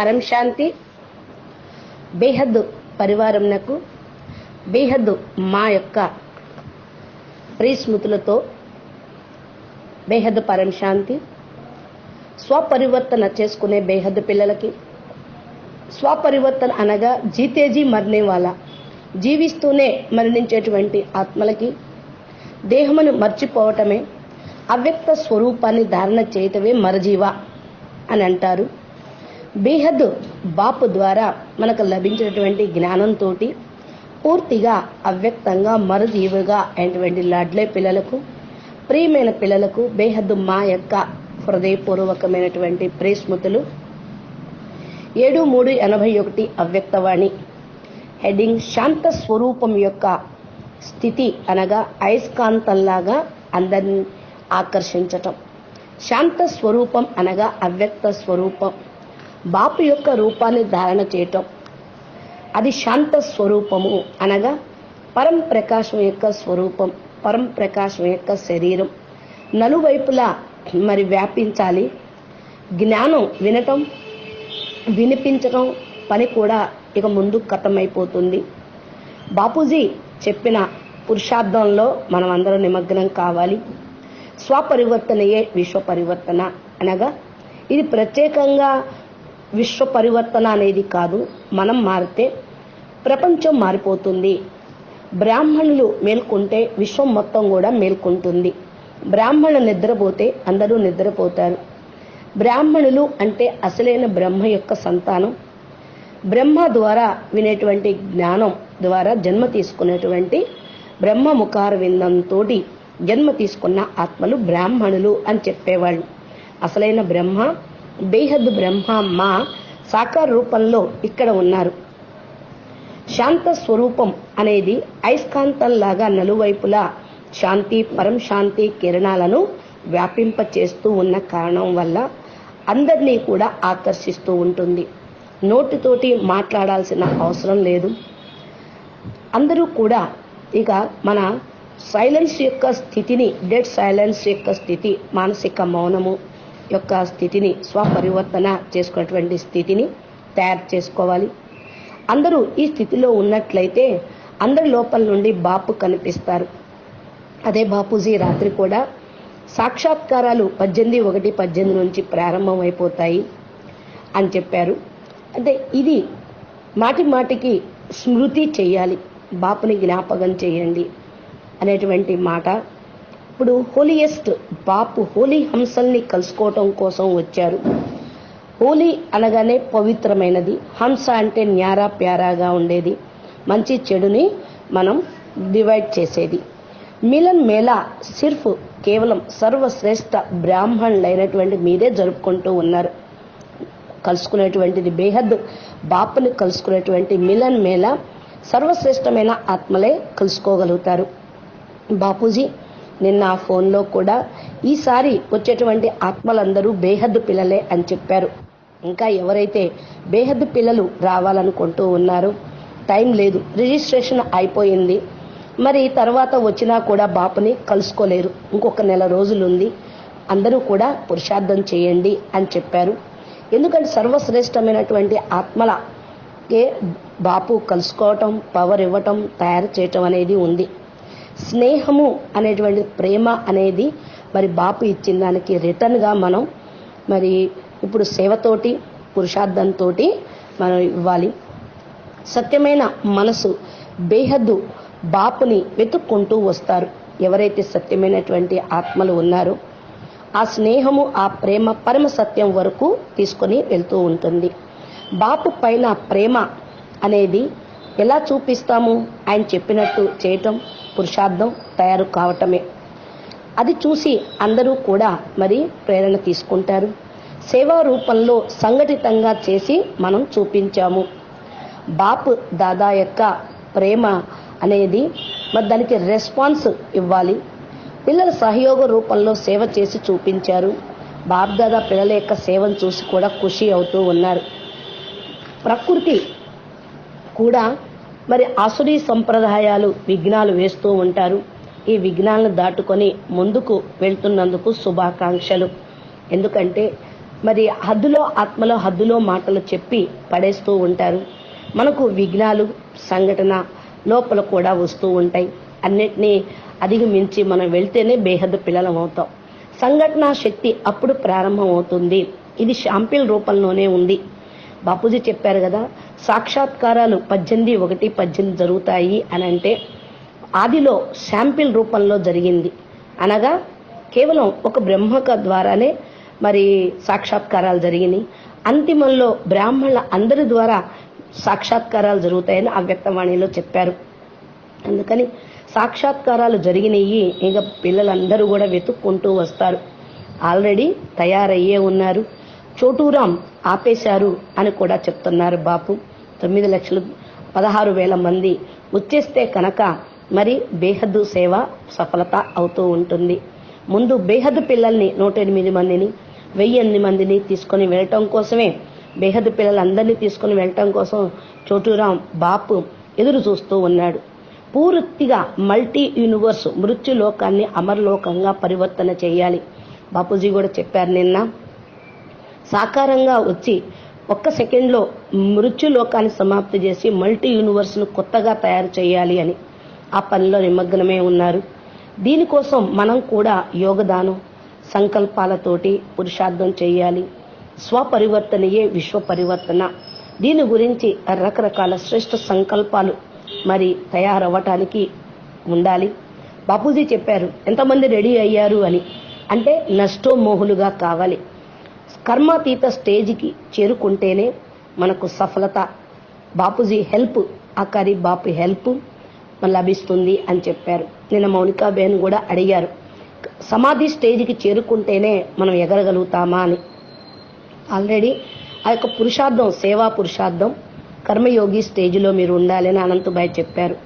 పరంశాంతి బేహద్దు పరివారంనకు బేహద్దు మా యొక్క ప్రిస్మృతులతో బేహద్దు పరంశాంతి స్వపరివర్తన చేసుకునే బేహద్దు పిల్లలకి స్వపరివర్తన అనగా జీతేజీ మరణే వాళ్ళ జీవిస్తూనే మరణించేటువంటి ఆత్మలకి దేహమును మర్చిపోవటమే అవ్యక్త స్వరూపాన్ని ధారణ చేయటమే మరజీవ అని అంటారు. బేహద్ బాపు ద్వారా మనకు లభించినటువంటి జ్ఞానంతో పూర్తిగా అవ్యక్తంగా మరుజీవుగా అయినటువంటి లాడ్లే పిల్లలకు ప్రియమైన పిల్లలకు బేహద్దు మా యొక్క హృదయపూర్వకమైనటువంటి ప్రేస్మృతులు. ఏడు మూడు ఎనభై ఒకటి అవ్యక్తవాణి. హెడ్డింగ్ శాంత స్వరూపం యొక్క స్థితి అనగా అయస్కాంతంలాగా అందరిని ఆకర్షించటం. శాంత స్వరూపం అనగా అవ్యక్త స్వరూపం. బాపు యొక్క రూపాన్ని ధారణ చేయటం. అది శాంత స్వరూపము అనగా పరం ప్రకాశం యొక్క స్వరూపం పరం ప్రకాశం యొక్క శరీరం. నలువైపులా మరి వ్యాపించాలి. జ్ఞానం వినటం వినిపించటం పని కూడా ఇక ముందు కథమైపోతుంది. బాపూజీ చెప్పిన పురుషార్థంలో మనం అందరం నిమగ్నం కావాలి. స్వపరివర్తనయే విశ్వ పరివర్తన అనగా ఇది ప్రత్యేకంగా విశ్వ పరివర్తన అనేది కాదు మనం మారితే ప్రపంచం మారిపోతుంది. బ్రాహ్మణులు మేల్కొంటే విశ్వం మొత్తం కూడా మేల్కొంటుంది. బ్రాహ్మణులు నిద్రపోతే అందరూ నిద్రపోతారు. బ్రాహ్మణులు అంటే అసలైన బ్రహ్మ యొక్క సంతానం. బ్రహ్మ ద్వారా వినేటువంటి జ్ఞానం ద్వారా జన్మ తీసుకునేటువంటి బ్రహ్మ ముఖార విందంతో జన్మ తీసుకున్న ఆత్మలు బ్రాహ్మణులు అని చెప్పేవాళ్ళు. అసలైన బ్రహ్మ బేహద్ బ్రహ్మ మా సాకార రూపంలో ఇక్కడ ఉన్నారు. శాంత స్వరూపం అనేది అయస్కాంతంలాగా నలువైపులా శాంతి పరం శాంతి కిరణాలను వ్యాపింప చేస్తూ ఉన్న కారణం వల్ల అందరినీ కూడా ఆకర్షిస్తూ ఉంటుంది. నోటితోటి మాట్లాడాల్సిన అవసరం లేదు. అందరూ కూడా ఇక మన సైలెన్స్ యొక్క స్థితిని డెడ్ సైలెన్స్ యొక్క స్థితి మానసిక మౌనము యొక్క స్థితిని స్వపరివర్తన చేసుకున్నటువంటి స్థితిని తయారు చేసుకోవాలి. అందరూ ఈ స్థితిలో ఉన్నట్లయితే అందరి లోపల నుండి బాపు కనిపిస్తారు. అదే బాపూజీ రాత్రి కూడా సాక్షాత్కారాలు పద్దెనిమిది ఒకటి పద్దెనిమిది నుంచి ప్రారంభమైపోతాయి అని చెప్పారు. అంటే ఇది మాటి మాటికి స్మృతి చేయాలి. బాపుని జ్ఞాపకం చేయండి అనేటువంటి మాట ఇప్పుడు హోలియెస్ట్ బాపు హోలీ హంసల్ని కలుసుకోవటం కోసం వచ్చారు. హోలీ అనగానే పవిత్రమైనది. హంస అంటే న్యారా ప్యారాగా ఉండేది. మంచి చెడుని మనం డివైడ్ చేసేది. మిలన్ మేళా సిర్ఫ్ కేవలం సర్వశ్రేష్ఠ బ్రాహ్మణులైనటువంటి మీరే జరుపుకుంటూ ఉన్నారు. కలుసుకునేటువంటిది బేహద్ బాపుని కలుసుకునేటువంటి మిలన్ మేళా సర్వశ్రేష్టమైన ఆత్మలే కలుసుకోగలుగుతారు. బాపూజీ నిన్న ఆ ఫోన్లో కూడా ఈసారి వచ్చేటువంటి ఆత్మలందరూ బేహద్దు పిల్లలే అని చెప్పారు. ఇంకా ఎవరైతే బేహద్దు పిల్లలు రావాలనుకుంటూ ఉన్నారో టైం లేదు రిజిస్ట్రేషన్ అయిపోయింది. మరి తర్వాత వచ్చినా కూడా బాపుని కలుసుకోలేరు. ఇంకొక నెల రోజులు ఉంది అందరూ కూడా పురుషార్థం చేయండి అని చెప్పారు. ఎందుకంటే సర్వశ్రేష్టమైనటువంటి ఆత్మలకే బాపు కలుసుకోవటం పవర్ ఇవ్వటం తయారు చేయటం అనేది ఉంది. స్నేహము అనేటువంటి ప్రేమ అనేది మరి బాపు ఇచ్చిన దానికి రిటర్న్గా మనం మరి ఇప్పుడు సేవతోటి పురుషార్థంతో మనం ఇవ్వాలి. సత్యమైన మనసు బేహద్దు బాపుని వెతుక్కుంటూ వస్తారు. ఎవరైతే సత్యమైనటువంటి ఆత్మలు ఉన్నారో ఆ స్నేహము ఆ ప్రేమ పరమ సత్యం వరకు తీసుకొని వెళ్తూ ఉంటుంది. బాపు పైన ప్రేమ అనేది ఎలా చూపిస్తాము? ఆయన చెప్పినట్టు చేయటం పురుషార్థం తయారు కావటమే. అది చూసి అందరూ కూడా మరి ప్రేరణ తీసుకుంటారు. సేవా రూపంలో సంఘటితంగా చేసి మనం చూపించాము. బాపు దాదా యొక్క ప్రేమ అనేది మరి దానికి రెస్పాన్స్ ఇవ్వాలి. పిల్లల సహయోగ రూపంలో సేవ చేసి చూపించారు. బాబ్దాదా పిల్లల యొక్క సేవను చూసి కూడా ఖుషి అవుతూ ఉన్నారు. ప్రకృతి కూడా మరి అసురీ సంప్రదాయాలు విఘ్నాలు వేస్తూ ఉంటారు. ఈ విఘ్నాలను దాటుకొని ముందుకు వెళ్తున్నందుకు శుభాకాంక్షలు. ఎందుకంటే మరి హద్దులో ఆత్మలో హద్దులో మాటలు చెప్పి పడేస్తూ ఉంటారు. మనకు విఘ్నాలు సంఘటన లోపల కూడా వస్తూ ఉంటాయి. అన్నిటినీ అధిగమించి మనం వెళ్తేనే బేహద్దు పిల్లలం అవుతాం. సంఘటన శక్తి అప్పుడు ప్రారంభమవుతుంది. ఇది షాంపిల్ రూపంలోనే ఉంది. బాపూజీ చెప్పారు కదా సాక్షాత్కారాలు పద్దెనిమిది ఒకటి పద్దెనిమిది జరుగుతాయి అని అంటే ఆదిలో శాంపిల్ రూపంలో జరిగింది. అనగా కేవలం ఒక బ్రహ్మక ద్వారానే మరి సాక్షాత్కారాలు జరిగినాయి. అంతిమంలో బ్రాహ్మణుల అందరి ద్వారా సాక్షాత్కారాలు జరుగుతాయని అవ్యక్తవాణిలో చెప్పారు. అందుకని సాక్షాత్కారాలు జరిగినాయి ఇక పిల్లలందరూ కూడా వెతుక్కుంటూ వస్తారు. ఆల్రెడీ తయారయ్యే ఉన్నారు. చోటూరాం ఆపేశారు అని కూడా చెప్తున్నారు బాపు. తొమ్మిది లక్షలు పదహారు వేల మంది వచ్చేస్తే కనుక మరి బేహద్దు సేవ సఫలత అవుతూ ఉంటుంది. ముందు బేహద్దు పిల్లల్ని నూట ఎనిమిది మందిని వెయ్యి ఎనిమిది మందిని తీసుకొని వెళ్ళటం కోసమే బేహద్దు పిల్లలందరినీ తీసుకొని వెళ్ళటం కోసం చోటూరాం బాపు ఎదురు చూస్తూ ఉన్నాడు. పూర్తిగా మల్టీ యూనివర్స్ మృత్యులోకాన్ని అమరలోకంగా పరివర్తన చేయాలి. బాపూజీ కూడా చెప్పారు నిన్న. సాకారంగా వచ్చి ఒక్క సెకండ్లో మృత్యులోకాన్ని సమాప్తి చేసి మల్టీ యూనివర్స్ను కొత్తగా తయారు చేయాలి అని ఆ పనిలో నిమగ్నమే ఉన్నారు. దీనికోసం మనం కూడా యోగదానం సంకల్పాలతోటి పురుషార్థం చేయాలి. స్వపరివర్తనయే విశ్వ పరివర్తన దీని గురించి రకరకాల శ్రేష్ఠ సంకల్పాలు మరి తయారవ్వటానికి ఉండాలి. బాపూజీ చెప్పారు ఎంతమంది రెడీ అయ్యారు అని? అంటే నష్టోమోహులుగా కావాలి. కర్మాతీత స్టేజ్కి చేరుకుంటేనే మనకు సఫలత. బాపూజీ హెల్ప్ అకారి బాపు హెల్ప్ లభిస్తుంది అని చెప్పారు. నిన్న మౌనికాబేన్ కూడా అడిగారు సమాధి స్టేజ్కి చేరుకుంటేనే మనం ఎగరగలుగుతామా అని. ఆల్రెడీ ఆ యొక్క పురుషార్థం సేవా పురుషార్థం కర్మయోగి స్టేజ్లో మీరు ఉండాలని అనంతబాయ్ చెప్పారు.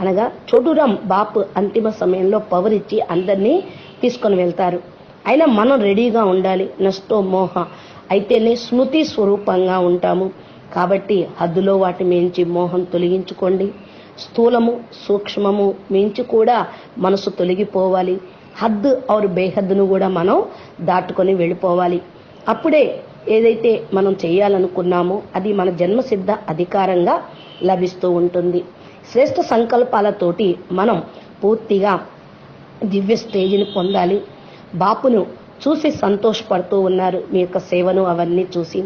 అనగా చోటురాం బాపు అంతిమ సమయంలో పవర్ ఇచ్చి అందరినీ తీసుకొని వెళ్తారు. అయినా మనం రెడీగా ఉండాలి. నష్టో మోహ. అయితేనే స్మృతి స్వరూపంగా ఉంటాము. కాబట్టి హద్దులో వాటి మించి మోహం తొలగించుకోండి. స్థూలము సూక్ష్మము మించి కూడా మనసు తొలగిపోవాలి. హద్దు ఆరు బేహద్దును కూడా మనం దాటుకొని వెళ్ళిపోవాలి. అప్పుడే ఏదైతే మనం చేయాలనుకున్నామో అది మన జన్మసిద్ధ అధికారంగా లభిస్తూ ఉంటుంది. శ్రేష్ఠ సంకల్పాలతోటి మనం పూర్తిగా దివ్య స్టేజిని పొందాలి. బాపును చూసి సంతోషపడుతూ ఉన్నారు. మీ యొక్క సేవను అవన్నీ చూసి.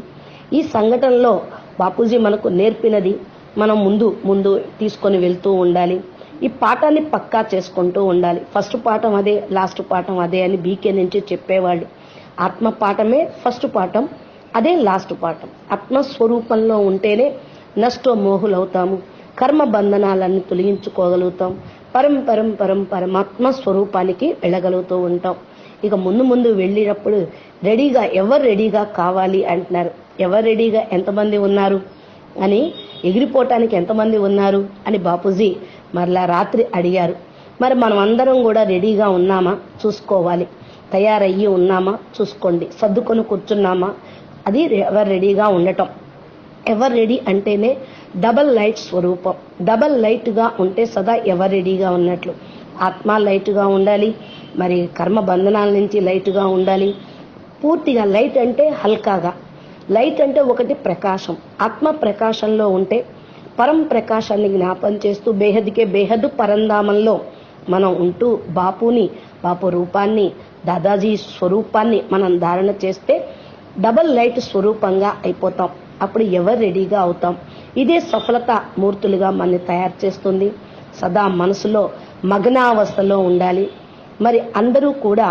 ఈ సంఘటనలో బాపూజీ మనకు నేర్పినది మనం ముందు ముందు తీసుకొని వెళ్తూ ఉండాలి. ఈ పాఠాన్ని పక్కా చేసుకుంటూ ఉండాలి. ఫస్ట్ పాఠం అదే లాస్ట్ పాఠం అదే అని బీకే నుంచి చెప్పేవాళ్ళు. ఆత్మ పాఠమే ఫస్ట్ పాఠం అదే లాస్ట్ పాఠం. ఆత్మస్వరూపంలో ఉంటేనే నష్టో మోహులవుతాము. కర్మ బంధనాలన్నీ తొలగించుకోగలుగుతాం. పరం పరం పరం పరమాత్మ స్వరూపానికి వెళ్ళగలుగుతూ ఉంటాం. ఇక ముందు ముందు వెళ్ళినప్పుడు రెడీగా ఎవరు రెడీగా కావాలి అంటున్నారు. ఎవరు రెడీగా ఎంతమంది ఉన్నారు? అని ఎగిరిపోవటానికి ఎంతమంది ఉన్నారు? అని బాపూజీ మరలా రాత్రి అడిగారు. మరి మనం అందరం కూడా రెడీగా ఉన్నామా? చూసుకోవాలి. తయారయ్యి ఉన్నామా? చూసుకోండి. సర్దుకొని కూర్చున్నామా? అది ఎవరు రెడీగా ఉండటం. ఎవరు రెడీ అంటేనే డబల్ లైట్ స్వరూపం. డబల్ లైట్గా ఉంటే సదా ఎవరు రెడీగా ఉన్నట్లు. ఆత్మ లైట్గా ఉండాలి. మరి కర్మ బంధనాల నుంచి లైట్గా ఉండాలి. పూర్తిగా లైట్ అంటే హల్కాగా. లైట్ అంటే ఒకటి ప్రకాశం. ఆత్మ ప్రకాశంలో ఉంటే పరం ప్రకాశాన్ని జ్ఞాపం చేస్తూ బేహద్కే బేహద్దు పరంధామంలో మనం ఉంటూ బాపుని బాపు రూపాన్ని దాదాజీ స్వరూపాన్ని మనం ధారణ చేస్తే డబల్ లైట్ స్వరూపంగా అయిపోతాం. అప్పుడు ఎవరు రెడీగా అవుతాం? ఇదే సఫలత మూర్తులుగా మనని తయారు చేస్తుంది. సదా మనసులో మగ్నావస్థలో ఉండాలి. మరి అందరూ కూడా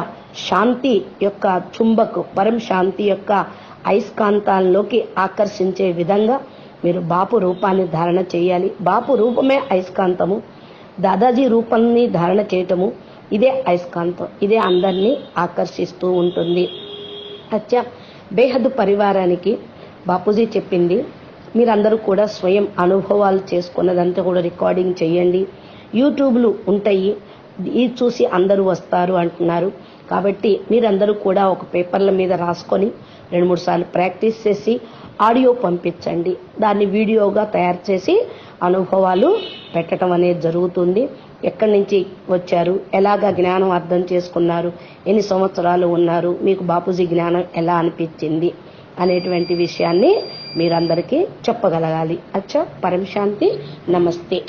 శాంతి యొక్క చుంబకు పరం శాంతి యొక్క అయస్కాంతాల్లోకి ఆకర్షించే విధంగా మీరు బాపు రూపాన్ని ధారణ చేయాలి. బాపు రూపమే అయస్కాంతము. దాదాజీ రూపాన్ని ధారణ చేయటము ఇదే అయస్కాంతం. ఇదే అందరినీ ఆకర్షిస్తూ ఉంటుంది. అచ్చా బేహద్దు పరివారానికి బాపూజీ చెప్పింది మీరందరూ కూడా స్వయం అనుభవాలు చేసుకున్నదంతా కూడా రికార్డింగ్ చేయండి. యూట్యూబ్లు ఉంటాయి ఇది చూసి అందరూ వస్తారు అంటున్నారు. కాబట్టి మీరందరూ కూడా ఒక పేపర్ల మీద రాసుకొని రెండు మూడు సార్లు ప్రాక్టీస్ చేసి ఆడియో పంపించండి. దాన్ని వీడియోగా తయారు చేసి అనుభవాలు పెట్టడం అనేది జరుగుతుంది. ఎక్కడి నుంచి వచ్చారు? ఎలాగా జ్ఞానం అర్థం చేసుకున్నారు? ఎన్ని సంవత్సరాలు ఉన్నారు? మీకు బాపూజీ జ్ఞానం ఎలా అనిపించింది? అనేటువంటి విషయాన్ని మీరందరికీ చెప్పగలగాలి. అచ్చా పరమశాంతి నమస్తే.